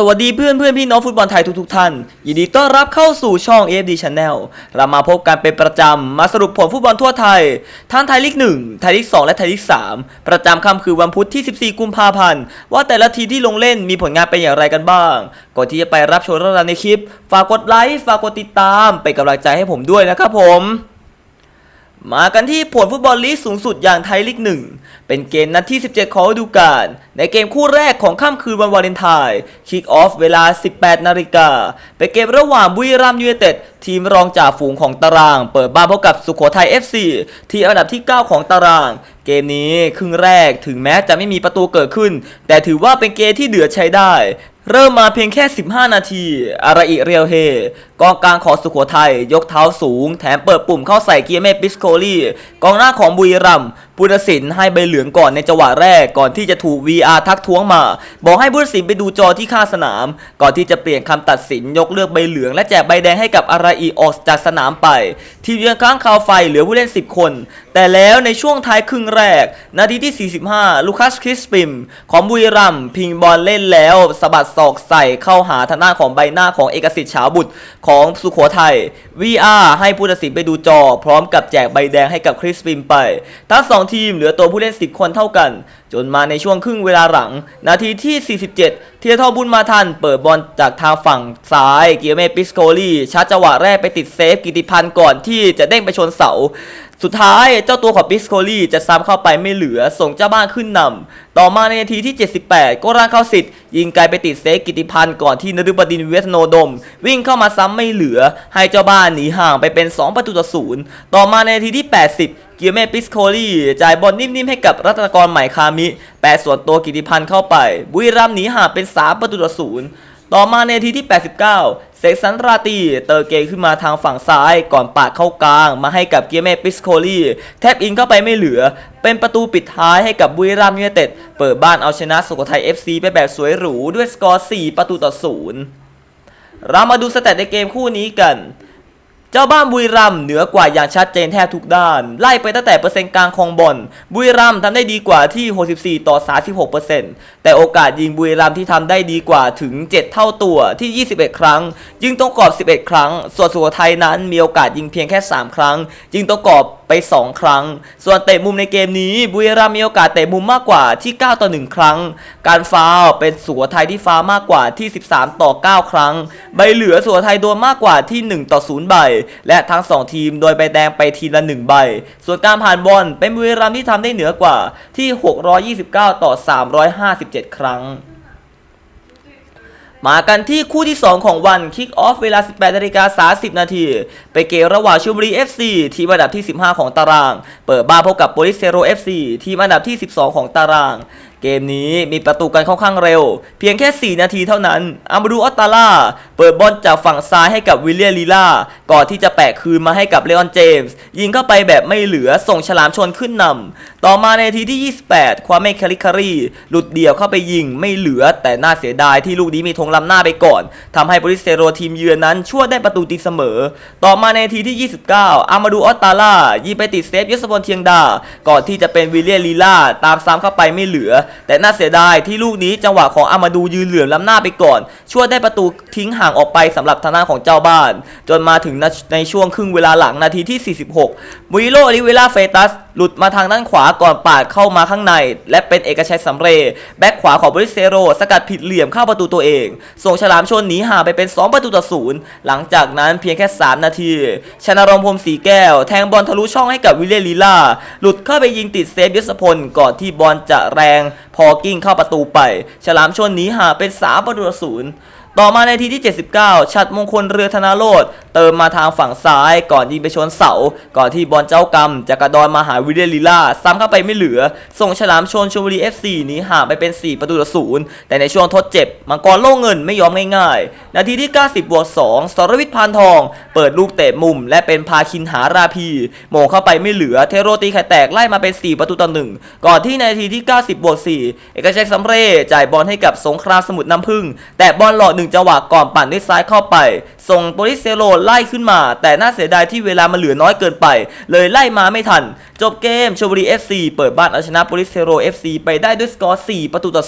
สวัสดีเพื่อนเพื่อนพี่น้องฟุตบอลไทยทุกทุกท่าน ยินดีต้อนรับเข้าสู่ช่อง AFD Channel เรามาพบกันเป็นประจำ มาสรุปผลฟุตบอลทั่วไทย ทั้งไทยลีก1 ไทยลีก 2 และไทยลีก 3 ประจำค่ำคือวันพุธที่ 14 กุมภาพันธ์ ว่าแต่ละทีที่ลงเล่นมีผลงานเป็นอย่างไรกันบ้าง ก่อนที่จะไปรับชมรับฟังในคลิป ฝากกดไลค์ ฝากกดติดตาม เป็นกำลังใจให้ผมด้วยนะครับผม มากันที่ผลฟุตบอลลีกสูงสุดอย่างไทยลีกหนึ่ง เป็นเกมนัดที่ 17 ของฤดูกาล ในเกมคู่แรกของค่ำคืนวันวาเลนไทน์คิกออฟเวลา 18 นาฬิกา เป็นเกมระหว่างบุรีรัมย์ยูไนเต็ด ทีมรองจ่าฝูงของตาราง เปิดบ้านพบกับสุโขทัย FC ที่อันดับที่ 9 ของตาราง เกมนี้ครึ่งแรกถึงแม้จะไม่มีประตูเกิดขึ้น แต่ถือว่าเป็นเกมที่เดือดใช้ได้ เริ่มมาเพียงแค่ 15 นาที อาราอิเรียวเฮ กองกลางของสุโขทัยยกเท้าสูง แถมเปิดปุ่มเข้าใส่เกียร์เมปิสโคลี่กองหน้าของบุรีรัมย์ปุณศินให้ใบเหลืองก่อนในจังหวะแรกก่อนที่จะถูก VR ทักท้วงมา บอกให้บุญศินไปดูจอที่ข้างสนาม ก่อนที่จะเปลี่ยนคำตัดสินยกเลือกใบเหลือง และแจกใบแดงให้กับอาราอิออกจากสนามไป ทีมเยือนค้างคาวไฟเหลือผู้เล่น 10 คน แต่แล้วในช่วงท้ายครึ่งแรก นาทีที่ 45 ลูคัสคริสปิม ของบุรีรัมย์พิงบอลเล่นแล้วสะบัดศอกใส่เข้าหาทางหน้าของใบหน้าของเอกสิทธิ์ฉาบุตรของสุโขทัย VR ให้ผู้ตัดสินไปดูจอ พร้อมกับแจกใบแดงให้กับคริสปิมไป ทั้งสองทีมเหลือตัวผู้เล่น 10 คนเท่ากัน จนมาในช่วงครึ่งเวลาหลัง นาทีที่ 47 เทียทอบุญมาทัน เปิดบอลจากทางฝั่งซ้าย เกียเมปิสโกลีชัดจังหวะแรกไปติดเซฟกิติพันธ์ก่อนที่จะเด้งไปชนเสา สุดท้ายเจ้าตัวของปิสโคลีจะซ้ำเข้าไปไม่เหลือส่งเจ้าบ้านขึ้นนำต่อมาในนาทีที่ 78 ก็ร่างเข้าสิทธิ์ ยิงไกลไปติดเซฟกิติพันธ์ก่อนที่นฤบดินเวสโนดม วิ่งเข้ามาซ้ำไม่เหลือ ให้เจ้าบ้านหนีห่างไปเป็น 2 ประตูต่อศูนย์ต่อมาในนาทีที่ 80 เกียร์เมปิสโคลี่จ่ายบอลนิ่มๆให้กับรัตนกรใหม่คามิ แปะส่วนตัวกิติพันธ์เข้าไป บุรีรัมย์หนีห่างเป็น 3 ประตูต่อศูนย์ต่อมาในทีที่ 89 เสกสรรราตีเตอร์เกย์ขึ้นมาทางฝั่งซ้ายก่อนปาดเข้ากลาง มาให้กับเกียร์เมปิสโคลีแทบอินเข้าไปไม่เหลือ เป็นประตูปิดท้ายให้กับบุรีรัมย์ยูไนเต็ด เปิดบ้านเอาชนะสุโขทัย FC ไปแบบสวยหรูด้วยสกอร์ 4 ประตูต่อศูนย์เรามาดูสแตทในเกมคู่นี้กัน เจ้าบ้านบุรีรัมเหนือกว่าอย่างชัดเจนแทบทุกด้าน ไล่ไปตั้งแต่เปอร์เซ็นต์กลางของบอลบุรีรัมทำได้ดีกว่าที่ 64 ต่อ 36%แต่โอกาสยิงบุรีรัมที่ทำได้ดีกว่าถึง 7 เท่าตัวที่ 21 ครั้ง ยิงตรงกรอบ 11 ครั้ง ส่วนสุโขทัยนั้นมีโอกาสยิงเพียงแค่ 3 ครั้ง ยิงตรงกรอบไป 2 ครั้ง ส่วนเตะมุมในเกมนี้บุรีรัมมีโอกาสเตะมุมมากกว่าที่ 9 ต่อ 1 ครั้ง การฟาวเป็นสุโขทัยที่ฟาวมากกว่าที่ 13 ต่อ 9 ครั้ง ใบเหลือสุโขทัยโดนมากกว่าที่ 1 ต่อ 0 ใบและทั้ง 2 ทีมโดยใบแดงไปทีละ 1 ใบ ส่วนการผ่านบอลเป็นบุรีรัมย์ที่ทำได้เหนือกว่าที่ 629 ต่อ 357 ครั้งมากันที่คู่ที่ 2 ของวันคิกออฟเวลา 18นาฬิกา30 นาทีไปเกมระหว่างชลบุรี FC ทีมอันดับที่ 15 ของตาราง เปิดบ้านพบกับโปลิสเซโร FC ทีมอันดับที่ 12 ของตารางเกมนี้มีประตูกันค่อนข้างเร็ว เพียงแค่ 4 นาทีเท่านั้นอามาดูออตตาล่าเปิดบอลจากฝั่งซ้ายให้กับวิลเลียลีล่าก่อนที่จะแปะคืนมาให้กับเลออนเจมส์ยิงเข้าไปแบบไม่เหลือส่งฉลามชนขึ้นนำต่อมาในนาทีที่ 28 ความเมคคาริคารีหลุดเดี่ยวเข้าไปยิงไม่เหลือ แต่น่าเสียดายที่ลูกนี้มีธงล้ำหน้าไปก่อนทำให้โปลิสเซโรทีมเยือนนั้นช่วยได้ประตูตีเสมอ ต่อมาในนาทีที่ 29 อามาดูออตตาล่ายิงไปติดเซฟยศพลเทียงดา ก่อนที่จะเป็นวิลเลียลีล่าตามซ้ำเข้าไปไม่เหลือแต่น่าเสียดายที่ลูกนี้จังหวะของอามาดูยืนเหลื่อมล้ำหน้าไปก่อน ช่วยได้ประตูทิ้งห่างออกไปสำหรับทางด้านของเจ้าบ้าน จนมาถึงในช่วงครึ่งเวลาหลังนาทีที่ 46มุยโรอลิเวล่าเฟตัส หลุดมาทางด้านขวาก่อนปาดเข้ามาข้างใน และเป็นเอกชัยสำเรย์แบ็คขวาของบริเซโร สกัดผิดเหลี่ยมเข้าประตูตัวเอง ส่งฉลามชนหนีห่างไปเป็น 2 ประตูต่อศูนย์หลังจากนั้นเพียงแค่ 3 นาที ชนรงค์พรมสีแก้ว แทงบอลทะลุช่องให้กับวิลเลียลีล่าหลุดเข้าไปยิงติดเซฟยศพลก่อนที่บอลจะแรง พอกิ้งเข้าประตูไป ฉลามชนหนีห่างเป็น 3 ประตูต่อศูนย์ต่อมาในทีที่ 79 ชัดมงคลเรือธนาโรด เติมมาทางฝั่งซ้ายก่อนยิงไปชนเสา ก่อนที่บอลเจ้ากรรมจะกระดอนมาหาวิเลีลีล่าซ้ำเข้าไปไม่เหลือ ส่งฉลามชนชลบุรี FC หนีห่างไปเป็น 4 ประตูต่อศูนย์แต่ในช่วงทดเจ็บ มังกรโล่เงินไม่ยอมง่ายๆ นาทีที่ 90บวก2สรวิทย์พานทอง เปิดลูกเตะมุม และเป็นพาคินหาราพีโมงเข้าไปไม่เหลือเทโรตีไข่แตกไล่มาเป็น 4 ประตูต่อหนึ่งก่อนที่ในนาทีที่ 90บวก4เอกชัยสำเร็จจ่ายบอลให้กับสงครามสมุทรน้ำพึ่ง แต่บอลหลอดหนึ่งจังหวะก่อนปั่นด้วยซ้ายเข้าไป ส่งโปลิสเซโรไล่ขึ้นมา แต่น่าเสียดายที่เวลามันเหลือน้อยเกินไป เลยไล่มาไม่ทัน จบเกมชลบุรี FC เปิดบ้านเอาชนะโปลิสเทโร FC ไปได้ด้วยสกอร์ 4 ประตูต่อ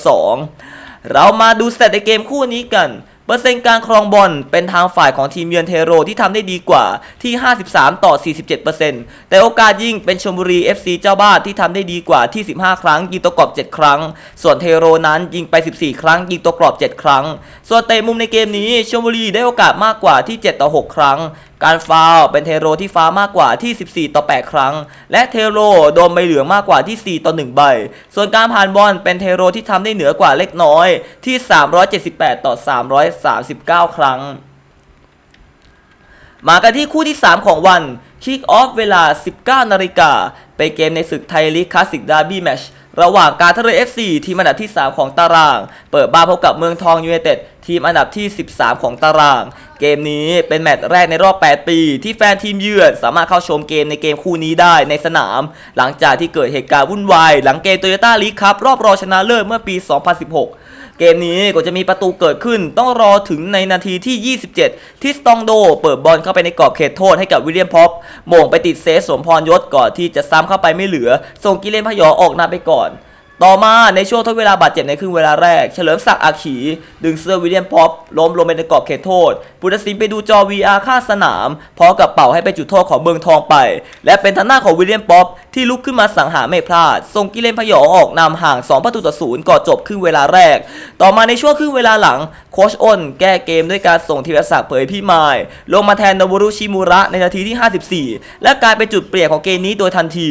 2 เรามาดูสเตตในเกมคู่นี้กัน เปอร์เซ็นต์การครองบอลเป็นทางฝ่ายของทีมเยือนเทโรที่ทำได้ดีกว่าที่ 53 ต่อ 47%แต่โอกาสยิงเป็นชมบุรี FC เจ้าบ้านที่ทำได้ดีกว่าที่ 15 ครั้ง ยิงตัวกรอบ 7 ครั้ง ส่วนเทโรนั้นยิงไป 14 ครั้ง ยิงตัวกรอบ 7 ครั้ง ส่วนเตะมุมในเกมนี้ชมบุรีได้โอกาสมากกว่าที่ 7 ต่อ 6 ครั้ง การฟาวเป็นเทโรที่ฟ้ามากกว่าที่ 14 ต่อ 8 ครั้ง และเทโรโดนใบเหลืองมากกว่าที่ 4 ต่อ 1 ใบ ส่วนการผ่านบอลเป็นเทโรที่ทำได้เหนือกว่าเล็กน้อยที่ 378 ต่อ 339 ครั้ง มากันที่คู่ที่ 3 ของวัน คิกออฟเวลา 19 นาฬิกาเป็นเกมในศึกไทยลีกคลาสสิกดาร์บี้แมชระหว่างการท่าเรือ FC ทีมอันดับที่ 3 ของตาราง เปิดบ้านพบกับเมืองทองยูไนเต็ดทีมอันดับที่ 13 ของตาราง เกมนี้เป็นแมตช์แรกในรอบ 8 ปี ที่แฟนทีมเยือนสามารถเข้าชมเกมในเกมคู่นี้ได้ในสนาม หลังจากที่เกิดเหตุการณ์วุ่นวายหลังเกมโตโยต้าลีกครับรอบรองชนะเลิศเมื่อปี 2016 เกมนี้ก็จะมีประตูเกิดขึ้น ต้องรอถึงในนาทีที่ 27 ที่สตองโด เปิดบอลเข้าไปในกรอบเขตโทษให้กับวิลเลียมพ็อปโมงไปติดเซฟสมพรยศก่อนที่จะซ้ำเข้าไปไม่เหลือ ส่งกิเลนพยอออกนำไปก่อน ต่อมาในช่วงทดเวลาบาดเจ็บในครึ่งเวลาแรก เฉลิมศักดิ์อาขี ดึงเสื้อวิลเลียมพ็อปล้มลงไปในกรอบเขตโทษปุตสินไปดูจอ VR ข้าสนามพร้อมกับเป่าให้ไปจุดโทษของเมืองทองไป และเป็นทางหน้าของวิลเลียมพ็อปที่ลุกขึ้นมาสังหารไม่พลาดส่งกิเลนพยองออกนำห่าง 2 ประตูต่อศูนย์ก่อนจบครึ่งเวลาแรก ต่อมาในช่วงครึ่งเวลาหลังโคชอ้นแก้เกมด้วยการส่งธีรศักดิ์เผยพี่มาย ลงมาแทนโนบุรุชิมูระในนาทีที่ 54 และกลายเป็นจุดเปลี่ยนของเกมนี้โดยทันที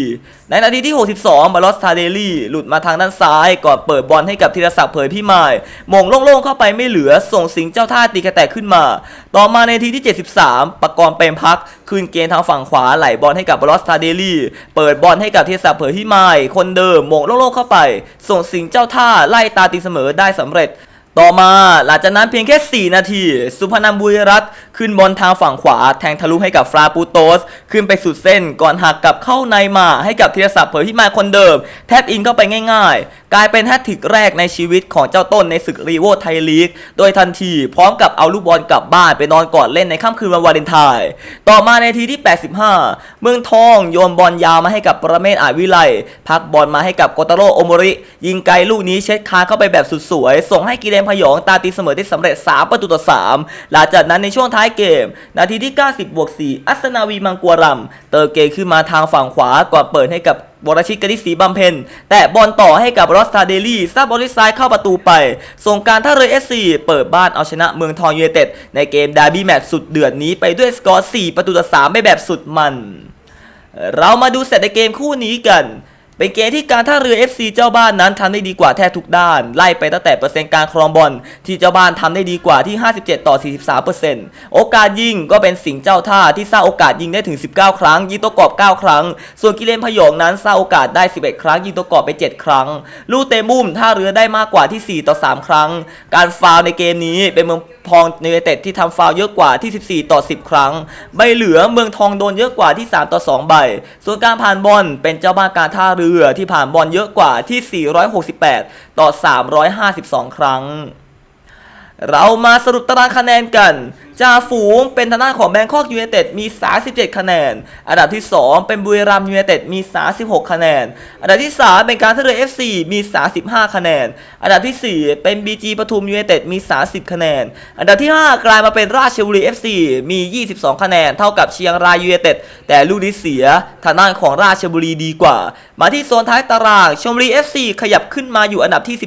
ในนาทีที่ 62มาลอสทาเดลี่หลุดมาทางด้านซ้ายก่อนเปิดบอลให้กับธีรศักดิ์เผยพี่มายมงโล่งๆเข้าไปไม่เหลือส่งสิงเจ้าท่าตีกระแตกขึ้นมา ต่อมาในนาทีที่ 73ปะกรณ์เปรมพัก คืนเกมทางฝั่งขวาไหลบอลให้กับบอสตาเดลี่เปิดบอลให้กับเทสซาเผยพี่มายคนเดิมมงโล่งๆเข้าไป ส่งสิงเจ้าท่าไล่ตาตีเสมอได้สำเร็จ ต่อมาหลังจากนั้นเพียงแค่ 4 นาที สุพนันบุรีรัตน์ ขึ้นบอลทางฝั่งขวา แทงทะลุให้กับฟราปูโตส ขึ้นไปสุดเส้นก่อนหักกลับเข้าในมาให้กับธีรศักดิ์เผยพิมายคนเดิม แทบอินเข้าไปง่ายๆ กลายเป็นแฮตทริกแรกในชีวิตของเจ้าต้นในศึกรีโวไทยลีก โดยทันทีพร้อมกับเอาลูกบอลกลับบ้านไปนอนกอดเล่นในค่ำคืนวันวาเลนไทน์ต่อมาในทีที่ 85 เมืองทองโยนบอลยาวมาให้กับประเมศอาวิไลพักบอลมาให้กับโกตาโรโอโมริ ยิงไกลลูกนี้เช็ดคาเข้าไปแบบสุดสวย ส่งให้กีเรนพยองตาตีเสมอได้สำเร็จ 3 ประตูต่อ 3 หลังจากนั้นในช่วงท้ายเกม นาทีที่ 90 บวก 4 อัศนาวีมังกัวรัมเตอร์เกย์ขึ้นมาทางฝั่งขวาก่อนเปิดให้กับวรชิตกนิศรีบำเพ็ญแต่บอลต่อให้กับรอสตาเดลี่ซาบอลที่ซ้ายเข้าประตูไป ส่งการท่าเรือเอสซีเปิดบ้านเอาชนะเมืองทองยูไนเต็ด ในเกมดาร์บี้แมตช์สุดเดือดนี้ไปด้วยสกอร์ 4 ประตูต่อ 3ไปแบบสุดมัน เรามาดูเสร็จในเกมคู่นี้กัน เป็นเกมที่การท่าเรือ FC เจ้าบ้านนั้นทำได้ดีกว่าแทบทุกด้าน ไล่ไปตั้งแต่เปอร์เซ็นต์การครองบอลที่เจ้าบ้านทำได้ดีกว่าที่ 57 ต่อ 43 โอกาสยิงก็เป็นสิงเจ้าท่าที่สร้างโอกาสยิงได้ถึง 19 ครั้ง ยิงตัวกรอบ 9 ครั้ง ส่วนกิเลนพยองนั้นสร้างโอกาสได้ 11 ครั้ง ยิงตัวกรอบไป 7 ครั้ง ลูกเตะมุมท่าเรือได้มากกว่าที่ 4 ต่อ 3 ครั้ง การฟาวในเกมนี้เป็นเมือง ทองยูไนเต็ดที่ทำฟาวเยอะกว่าที่ 14 ต่อ 10 ครั้ง ใบเหลือเมืองทองโดนเยอะกว่าที่ 3 ต่อ 2 ใบ ส่วนการผ่านบอลเป็นเจ้าบ้านการท่าเรือที่ผ่านบอลเยอะกว่าที่ 468 ต่อ 352 ครั้ง เรามาสรุปตารางคะแนนกัน จ่าฝูงเป็นทางด้านของแบงคอกยูไนเต็ดมี 37 คะแนน อันดับที่ 2 เป็นบุรีรัมย์ยูไนเต็ดมี 36 คะแนน อันดับที่ 3 เป็นการท่าเรือ FC มี 35 คะแนน อันดับทีสี่4 เป็น BG ปทุมยูไนเต็ดมี 30 คะแนน อันดับที่ 5 กลายมาเป็นราชบุรี FC มี 22 คะแนน เท่ากับเชียงรายยูไนเต็ดแต่ลูกนี้เสียทางด้านของราชบุรีดีกว่า มาที่โซนท้ายตารางชลบุรี FC ขยับขึ้นมาอยู่อันดับที่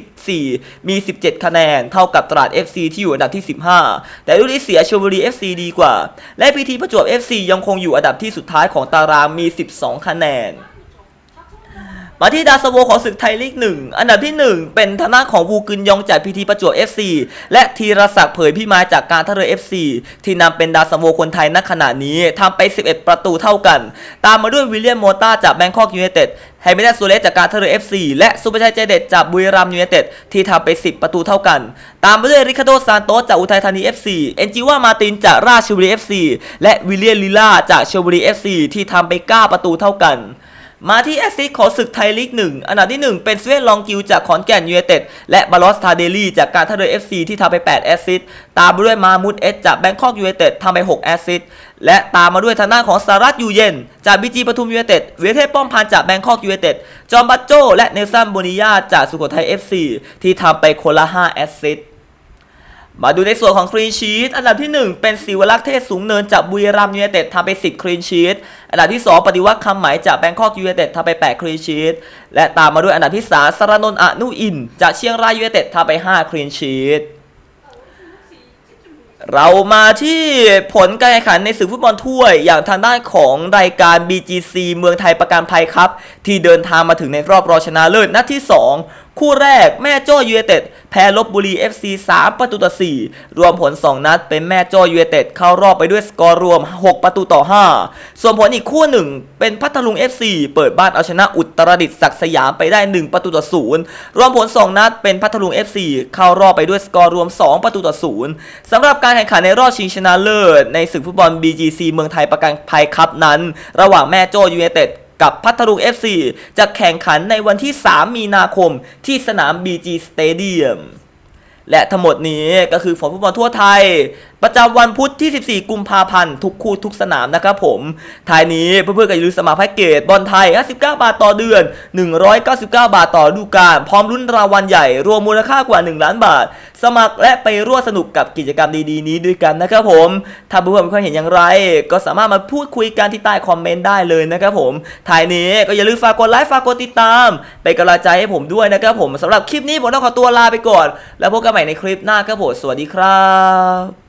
14 มี 17 คะแนน เท่ากับตราด FC ที่อยู่อันดับที่ 15 แต่ลูกนี้เสียชลบุรี FC ดีกว่า และพีทีประจวบ FC ยังคงอยู่อันดับที่สุดท้ายของตารางมี 12 คะแนน มาที่ดาสโวของศึกไทยลีกหนึ่งอันดับที่ 1 เป็นทางด้าของวูกึนยองจากพีทีประจวบ FC และธีรศักดิ์เผยพี่ไม้จากการท่าเรือ FC ที่นำเป็นดาสโวคนไทยณขณะนี้ทำไป 11 ประตูเท่ากัน ตามมาด้วยวิลเลียมโมต้าจากแบงคอกยูไนเต็ดไฮเมเดสโซเลสจากการท่าเรือ FC และสุภชัยใจเด็ดจากบุรีรัมยูไนเต็ดที่ทำไป 10 ประตูเท่ากัน ตามมาด้วยริคาโดซานโตสจากอุทัยธานี FC เอนจิว่ามาตินจากราชบุรี FC และวิลเลียมลิล่าจากเชลบุรี FC ที่ทำไป 9 ประตูเท่ากัน มาที่แอสซิสต์ของศึกไทยลีกหนึ่งอันดับที่ 1 เป็นสเวนลองกิวจากขอนแก่นยูไนเต็ดและบาลอสทาเดลี่จากการท่าเรือ FC ที่ทำไป 8 แอสซิสต์ตามมาด้วยมามุดเอสจากแบงคอกยูไนเต็ดทำไป 6 แอสซิสต์และตามมาด้วยทางด้านของสารัตยูเย็น จากบีจีปทุมยูไนเต็ดเวเทป้อมพันจากแบงคอกยูไนเต็ดจอมบัตโจและเนลสันโบนิยาจากสุโขทัย FC ที่ทำไปคนละ 5 แอสซิสต์ มาดูในส่วนของคลีนชีตอันดับที่ 1 เป็นศิวลักษ์เทศสูงเนินจากบุรีรัมย์ยูไนเต็ดทำไป 10คลีนชีตอันดับที่ 2 ปฏิวัติคำหมจากแบงคอกยูไนเต็ดทำไป 8คลีนชีตและตามมาด้วยอันดับที่ 3สารนนท์อนุอิน จากเชียงรายยูไนเต็ดทำไป 5คลีนชีตเรามาที่ผลการแข่งขันในศึกฟุตบอลถ้วย อย่างทางด้านของรายการ BGC เมืองไทยประกันภัยครับ ที่เดินทางมาถึงในรอบรองชนะเลิศนัดที่ 2 คู่แรกแม่โจ้ยูไนเต็ดแพ้ลบบุรี FC 3 ประตูต่อ 4 รวมผล 2 นัดเป็นแม่โจ้ยูไนเต็ดเข้ารอบไปด้วยสกอร์รวม 6 ประตูต่อ 5 ส่วนผลอีกคู่หนึ่ง เป็นพัทลุง FC เปิดบ้านเอาชนะอุตรดิตถ์ศักสยามไปได้ 1 ประตูต่อ 0 รวมผล 2 นัดเป็นพัทลุง FC เข้ารอบไปด้วยสกอร์รวม 2 ประตูต่อ 0 สำหรับการแข่งขันในรอบชิงชนะเลิศในศึกฟุตบอล BGC เมืองไทยประกันภัยครับนั้น ระหว่างแม่โจ้ยูไนเต็ด กับพัทลุง FC จะแข่งขันในวันที่ 3 มีนาคมที่สนาม BG Stadium และทั้งหมดนี้ก็คือฝนฟุตบอลทั่วไทย ประจำวันพุธที่ 14 กุมภาพันธ์ทุกคู่ทุกสนามนะครับผมท้ายนี้เพื่อนๆก็อย่าลืมสมัครแพ็กเกจบอลไทย 59 บาทต่อเดือน 199 บาทต่อดูกาลพร้อมลุ้นรางวัลใหญ่ รวมมูลค่ากว่า 1 ล้านบาท สมัครและไปร่วมสนุกกับกิจกรรมดีๆ นี้ด้วยกันนะครับผม ถ้าเพื่อนๆมีความเห็นอย่างไร ก็สามารถมาพูดคุยกันที่ใต้คอมเมนต์ได้เลยนะครับผมท้ายนี้ก็อย่าลืมฝากกดไลค์ฝากกดติดตามเป็นกำลังใจให้ผมด้วยนะครับผมสำหรับคลิปนี้ผมต้องขอตัวลาไปก่อน แล้วพบกันใหม่ในคลิปหน้าครับผมสวัสดีครับ